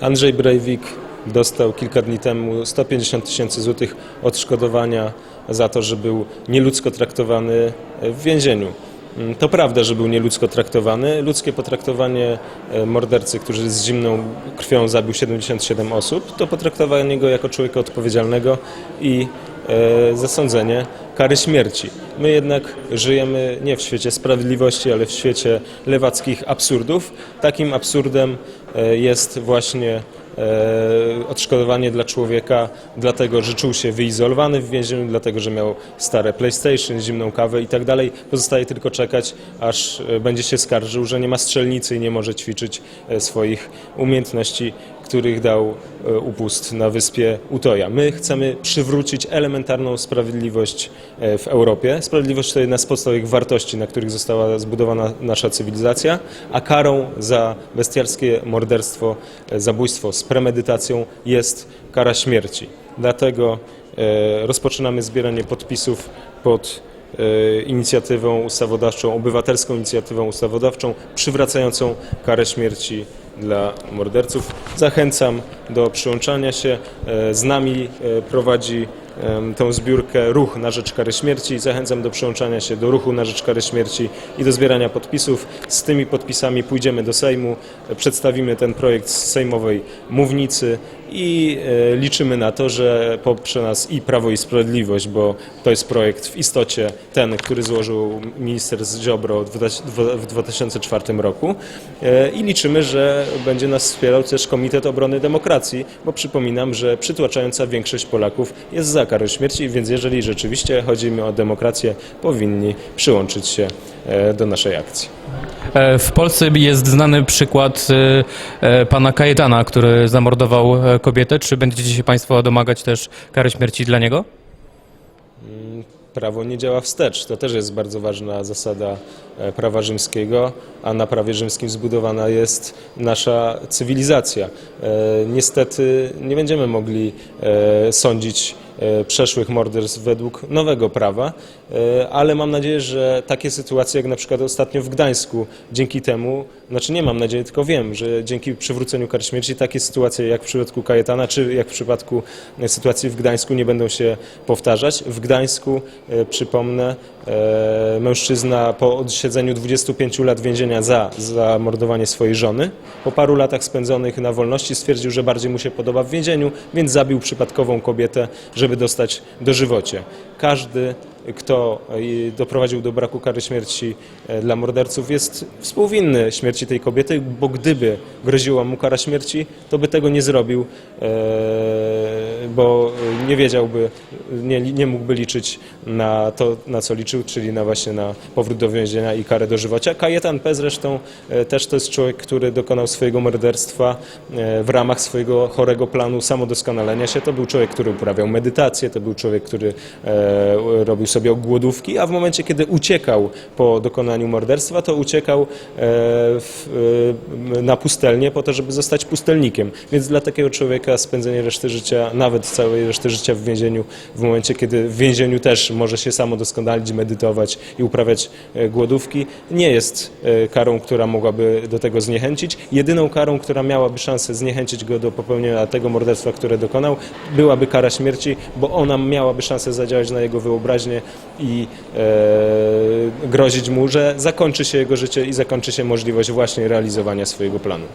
Andrzej Breivik dostał kilka dni temu 150 tysięcy złotych odszkodowania za to, że był nieludzko traktowany w więzieniu. Mm, To prawda, że był nieludzko traktowany. Ludzkie potraktowanie e, mordercy, który z zimną krwią zabił 77 osób, to potraktowanie go jako człowieka odpowiedzialnego i zasądzenie kary śmierci. My jednak żyjemy nie w świecie sprawiedliwości, ale w świecie lewackich absurdów. Takim absurdem e, jest właśnie e, odszkodowanie dla człowieka, dlatego że czuł się wyizolowany w więzieniu, dlatego że miał stare PlayStation, zimną kawę i tak dalej. Pozostaje tylko czekać, aż e, będzie się skarżył, że nie ma strzelnicy i nie może ćwiczyć e, swoich umiejętności, których dał e, upust na wyspie Utoja. My chcemy przywrócić elementarną sprawiedliwość e, w Europie. Sprawiedliwość to jedna z podstawowych wartości, na których została zbudowana nasza cywilizacja, a karą za bestialskie morderstwo, e, zabójstwo z premedytacją jest kara śmierci. Dlatego rozpoczynamy zbieranie podpisów pod inicjatywą ustawodawczą, obywatelską inicjatywą ustawodawczą przywracającą karę śmierci dla morderców. Zachęcam do przyłączania się. E, Z nami e, prowadzi tą zbiórkę Ruch na rzecz kary śmierci. Zachęcam do przyłączania się do Ruchu na rzecz kary śmierci i do zbierania podpisów. Z tymi podpisami pójdziemy do Sejmu, e, przedstawimy ten projekt z sejmowej mównicy i e, liczymy na to, że poprze nas i Prawo i Sprawiedliwość, bo to jest projekt w istocie ten, który złożył minister Ziobro w dwa- dwa- w 2004 roku E, i liczymy, że będzie nas wspierał też Komitet Obrony Demokracji, bo przypominam, że przytłaczająca większość Polaków jest za karą śmierci, więc jeżeli rzeczywiście chodzi mi o demokrację, powinni przyłączyć się e, do naszej akcji. W Polsce jest znany przykład pana Kajetana, który zamordował kobietę. Czy będziecie się Państwo domagać też kary śmierci dla niego? Prawo nie działa wstecz. To też jest bardzo ważna zasada e, prawa rzymskiego, a na prawie rzymskim zbudowana jest nasza cywilizacja. E, Niestety nie będziemy mogli e, sądzić przeszłych morderstw według nowego prawa, e, ale mam nadzieję, że takie sytuacje jak na przykład ostatnio w Gdańsku, dzięki temu, znaczy nie mam nadziei, tylko wiem, że dzięki przywróceniu kar śmierci takie sytuacje jak w przypadku Kajetana, czy jak w przypadku e, sytuacji w Gdańsku nie będą się powtarzać. W Gdańsku, e, przypomnę, e, mężczyzna po odsiedzeniu 25 lat więzienia za zamordowanie swojej żony, po paru latach spędzonych na wolności stwierdził, że bardziej mu się podoba w więzieniu, więc zabił przypadkową kobietę, żeby dostać dożywocie. Każdy kto e, doprowadził do braku kary śmierci e, dla morderców, jest współwinny śmierci tej kobiety, bo gdyby groziła mu kara śmierci, to by tego nie zrobił, e, bo nie wiedziałby, nie, nie mógłby liczyć na to, na co liczył, czyli na właśnie na powrót do więzienia i karę dożywocia. Kajetan P. zresztą też to jest człowiek, który dokonał swojego morderstwa w ramach swojego chorego planu samodoskonalenia się. To był człowiek, który uprawiał medytację, to był człowiek, który robił sobie głodówki, a w momencie, kiedy uciekał po dokonaniu morderstwa, to uciekał e, w, e, na pustelnię po to, żeby zostać pustelnikiem. Więc dla takiego człowieka spędzenie reszty życia, nawet całej reszty życia w więzieniu, w momencie, kiedy w więzieniu też może się samo doskonalić, medytować i uprawiać e, głodówki, nie jest karą, która mogłaby do tego zniechęcić. Jedyną karą, która miałaby szansę zniechęcić go do popełnienia tego morderstwa, które dokonał, byłaby kara śmierci, bo ona miałaby szansę zadziałać na jego wyobraźnię i e, grozić mu, że zakończy się jego życie i zakończy się możliwość właśnie realizowania swojego planu.